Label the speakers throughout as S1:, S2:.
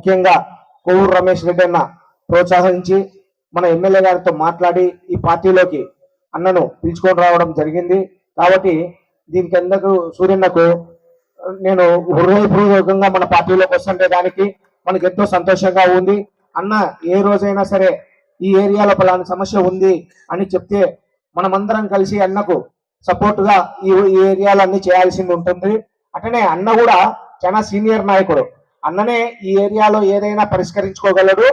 S1: ముఖ్యంగా కోవూరు రమేష్ రెడ్డి అన్న ప్రోత్సహించి మన ఎమ్మెల్యే గారితో మాట్లాడి ఈ పార్టీలోకి అన్నను పిలుచుకొని రావడం జరిగింది. కాబట్టి దీనికి అందరూ సూర్యన్నకు నేను హృదయపూర్వకంగా మన పార్టీలోకి వస్తుంటే దానికి మనకు ఎంతో సంతోషంగా ఉంది. అన్న ఏ రోజైనా సరే ఈ ఏరియాలో పలానా సమస్య ఉంది అని చెప్తే మనమందరం కలిసి అన్నకు సపోర్ట్గా ఈ ఈ ఏరియాలో చేయాల్సింది ఉంటుంది. అట్లనే అన్న కూడా చాలా సీనియర్ నాయకుడు. అన్ననే ఈ ఏరియాలో ఏదైనా పరిష్కరించుకోగలడు.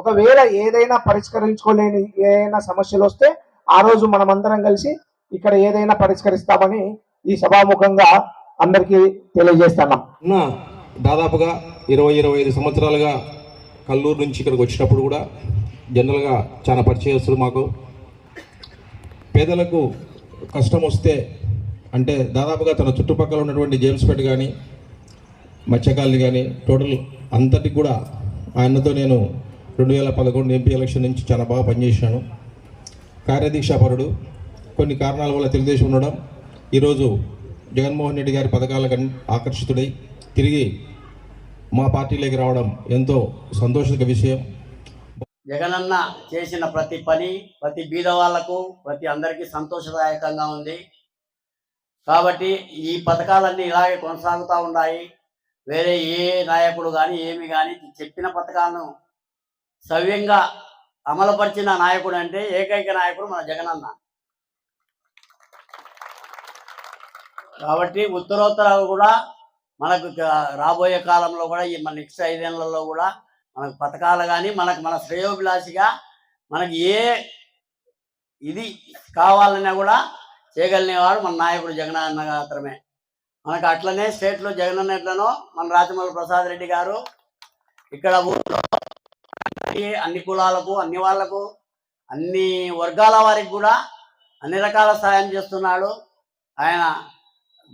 S1: ఒకవేళ ఏదైనా పరిష్కరించుకోలేని ఏదైనా సమస్యలు వస్తే ఆ రోజు మనమందరం కలిసి ఇక్కడ ఏదైనా పరిష్కరిస్తామని ఈ సభాముఖంగా అందరికీ తెలియజేస్తున్నాం.
S2: దాదాపుగా ఇరవై ఇరవై ఐదు సంవత్సరాలుగా కల్లూరు నుంచి ఇక్కడికి వచ్చినప్పుడు కూడా జనరల్గా చాలా పరిచయస్తులు మాకు. పేదలకు కష్టం వస్తే అంటే దాదాపుగా తన చుట్టుపక్కల ఉన్నటువంటి జేమ్స్పేట్ కానీ మత్స్యకారులు కానీ టోటల్ అంతటికి కూడా ఆయనతో నేను రెండు వేల పదకొండు ఎంపీ ఎలక్షన్ నుంచి చాలా బాగా పనిచేశాను. కార్యదీక్షాపరుడు. కొన్ని కారణాల వల్ల తెలుగుదేశం ఉండడం. ఈరోజు జగన్మోహన్ రెడ్డి గారి పథకాలకు ఆకర్షితుడై తిరిగి మా పార్టీలోకి రావడం ఎంతో సంతోషక విషయం.
S3: జగనన్న చేసిన ప్రతి పని ప్రతి బీద వాళ్ళకు ప్రతి అందరికీ సంతోషదాయకంగా ఉంది. కాబట్టి ఈ పథకాలన్నీ ఇలాగే కొనసాగుతూ ఉన్నాయి. వేరే ఏ నాయకుడు కానీ ఏమి కానీ చెప్పిన పథకాలను సవ్యంగా అమలుపరిచిన నాయకుడు అంటే ఏకైక నాయకుడు మన జగనన్న. కాబట్టి ఉత్తరోత్తర కూడా మనకు రాబోయే కాలంలో కూడా ఈ మన నెక్స్ట్ ఐదేళ్ళలో కూడా మనకు పథకాలు కానీ మనకు మన శ్రేయోభిలాషిగా మనకి ఏ ఇది కావాలన్నా కూడా చేయగలిగేవాడు మన నాయకుడు జగనన్న మాత్రమే. మనకు అట్లనే స్టేట్లో జగన్ ఎట్లనో మన రాజమౌళి ప్రసాద్ రెడ్డి గారు ఇక్కడ ఊళ్ళో అన్ని కులాలకు అన్ని వాళ్ళకు అన్ని వర్గాల వారికి కూడా అన్ని రకాల సాయం చేస్తున్నాడు. ఆయన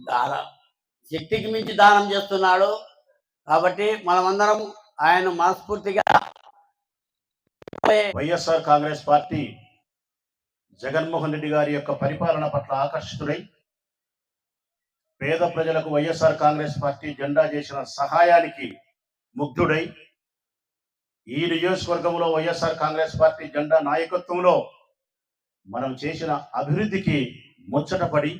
S3: దాన- శక్తికి మించి దానం చేస్తున్నాడు. కాబట్టి మనమందరం ఆయన మనస్ఫూర్తిగా
S4: YSR congress party Jaganmohan Reddy గారి యొక్క పరిపాలన పట్ల ఆకర్షితుడై పేద ప్రజలకు వైఎస్ఆర్ కాంగ్రెస్ పార్టీ జెండా చేసిన సహాయానికి ముగ్ధుడై ఈ నియోజకవర్గంలో వైఎస్ఆర్ కాంగ్రెస్ పార్టీ జెండా నాయకత్వంలో మనం చేసిన అభివృద్ధికి ముచ్చటపడి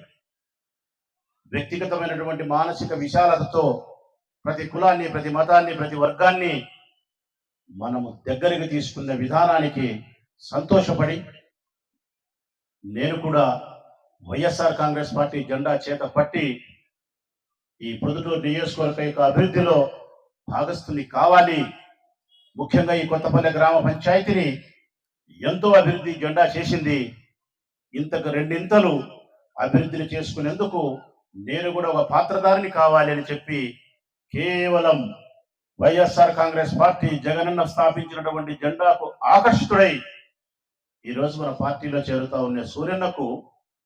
S4: వ్యక్తిగతమైనటువంటి మానసిక విశాలతతో ప్రతి కులాన్ని ప్రతి మతాన్ని ప్రతి వర్గాన్ని మనము దగ్గరికి తీసుకున్న విధానానికి సంతోషపడి నేను కూడా వైఎస్ఆర్ కాంగ్రెస్ పార్టీ జెండా చేత పట్టి ఈ పొద్దుటూరు నియోజకవర్గ యొక్క అభివృద్ధిలో భాగస్థుని కావాలి. ముఖ్యంగా ఈ కొత్తపల్లి గ్రామ పంచాయతీని ఎంతో అభివృద్ధి జెండా చేసింది. ఇంతకు రెండింతలు అభివృద్ధిని చేసుకునేందుకు నేను కూడా ఒక పాత్రధారిని కావాలి అని చెప్పి కేవలం వైఎస్ఆర్ కాంగ్రెస్ పార్టీ జగనన్న స్థాపించినటువంటి జెండాకు ఆకర్షితుడై ఈ రోజు మన పార్టీలో చేరుతా ఉన్న సూర్యన్నకు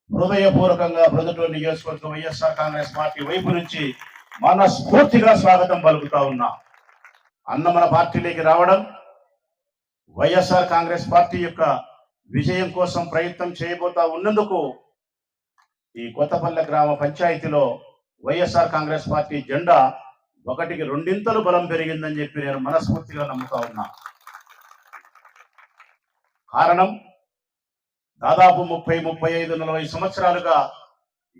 S4: హృదయపూర్వకంగా ప్రొద్దుటూరు నియోజకవర్గం వైఎస్ఆర్ కాంగ్రెస్ పార్టీ వైపు నుంచి మనస్ఫూర్తిగా స్వాగతం పలుకుతా ఉన్నా. అన్న మన పార్టీలోకి రావడం వైఎస్ఆర్ కాంగ్రెస్ పార్టీ యొక్క విజయం కోసం ప్రయత్నం చేయబోతా ఉన్నందుకు ఈ కొత్తపల్లె గ్రామ పంచాయతీలో వైఎస్ఆర్ కాంగ్రెస్ పార్టీ జెండా ఒకటికి రెండింతలు బలం పెరిగిందని చెప్పి నేను మనస్ఫూర్తిగా నమ్ముతా ఉన్నా. కారణం దాదాపు ముప్పై ముప్పై ఐదు నలభై సంవత్సరాలుగా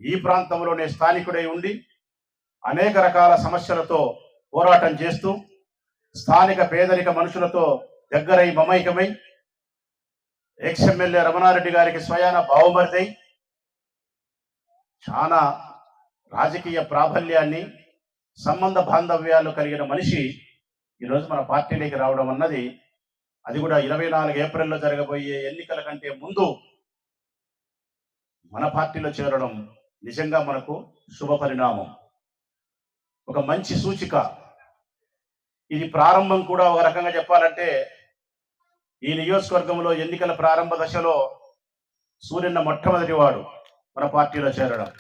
S4: ఈ ప్రాంతంలోనే స్థానికుడై ఉండి అనేక రకాల సమస్యలతో పోరాటం చేస్తూ స్థానిక పేదరిక మనుషులతో దగ్గరై మమైకమై ఎక్స్ఎమ్మెల్యే రమణారెడ్డి గారికి స్వయాన బావమరిదై చాలా రాజకీయ ప్రాబల్యాన్ని సంబంధ బాంధవ్యాలు కలిగిన మనిషి ఈరోజు మన పార్టీలోకి రావడం అన్నది అది కూడా ఇరవై నాలుగు ఏప్రిల్లో జరగబోయే ఎన్నికల కంటే ముందు మన పార్టీలో చేరడం నిజంగా మనకు శుభ పరిణామం. ఒక మంచి సూచిక. ఇది ప్రారంభం కూడా ఒక రకంగా చెప్పాలంటే ఈ నియోజకవర్గంలో ఎన్నికల ప్రారంభ దశలో సూర్యన్న మొట్టమొదటి వాడు మన పార్టీలో చేరడం.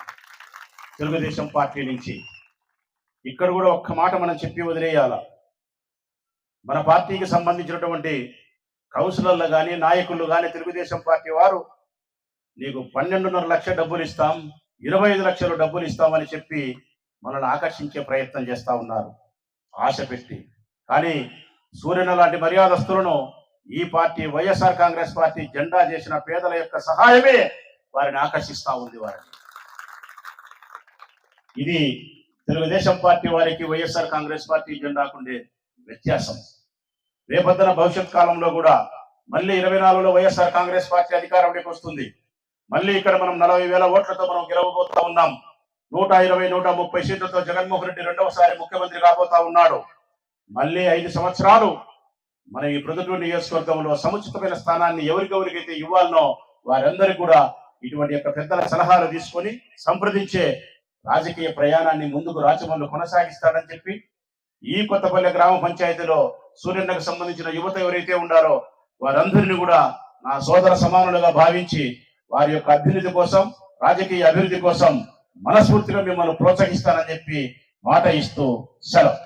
S4: తెలుగుదేశం పార్టీ నుంచి. ఇక్కడ కూడా ఒక్క మాట మనం చెప్పి వదిలేయాల? మన పార్టీకి సంబంధించినటువంటి కౌన్సిలర్లు కానీ నాయకులు కానీ తెలుగుదేశం పార్టీ వారు నీకు పన్నెండున్నర లక్ష డబ్బులు ఇస్తాం ఇరవై ఐదు లక్షలు డబ్బులు ఇస్తామని చెప్పి మనల్ని ఆకర్షించే ప్రయత్నం చేస్తా ఉన్నారు. ఆశ పెట్టి. కానీ సూర్యన లాంటి మర్యాదస్తులను ఈ పార్టీ వైఎస్ఆర్ కాంగ్రెస్ పార్టీ జెండా చేసిన పేదల యొక్క సహాయమే వారిని ఆకర్షిస్తా ఉంది వారిని ఇది తెలుగుదేశం పార్టీ వారికి వైఎస్ఆర్ కాంగ్రెస్ పార్టీ జెండాకుండే వ్యత్యాసం. రేపొద్దున భవిష్యత్ కాలంలో కూడా మళ్ళీ ఇరవై నాలుగులో వైఎస్ఆర్ కాంగ్రెస్ పార్టీ అధికారంలోకి వస్తుంది. మళ్ళీ ఇక్కడ మనం నలభై వేల ఓట్లతో మనం గెలవబోతా ఉన్నాం. నూట ఇరవై నూట ముప్పై సీట్లతో జగన్మోహన్ రెడ్డి రెండవసారి ముఖ్యమంత్రి కాబోతా ఉన్నాడు. మళ్ళీ ఐదు సంవత్సరాలు మన ఈ ప్రొద్దుటూరు నియోజకవర్గంలో సముచితమైన స్థానాన్ని ఎవరికెవరికైతే ఇవ్వాలనో వారందరికీ కూడా ఇటువంటి యొక్క పెద్దల సలహాలు తీసుకొని సంప్రదించే రాజకీయ ప్రయాణాన్ని ముందుకు రాజమౌళి కొనసాగిస్తాడని చెప్పి ఈ కొత్తపల్లి గ్రామ పంచాయతీలో సూర్యన్నకు సంబంధించిన యువత ఎవరైతే ఉండారో వారందరినీ కూడా నా సోదర సమానులుగా భావించి వారి యొక్క అభ్యున్నతి కోసం రాజకీయ అభివృద్ధి కోసం మనస్ఫూర్తిగా మిమ్మల్ని ప్రోత్సహిస్తానని చెప్పి మాట ఇస్తూ సెలవు.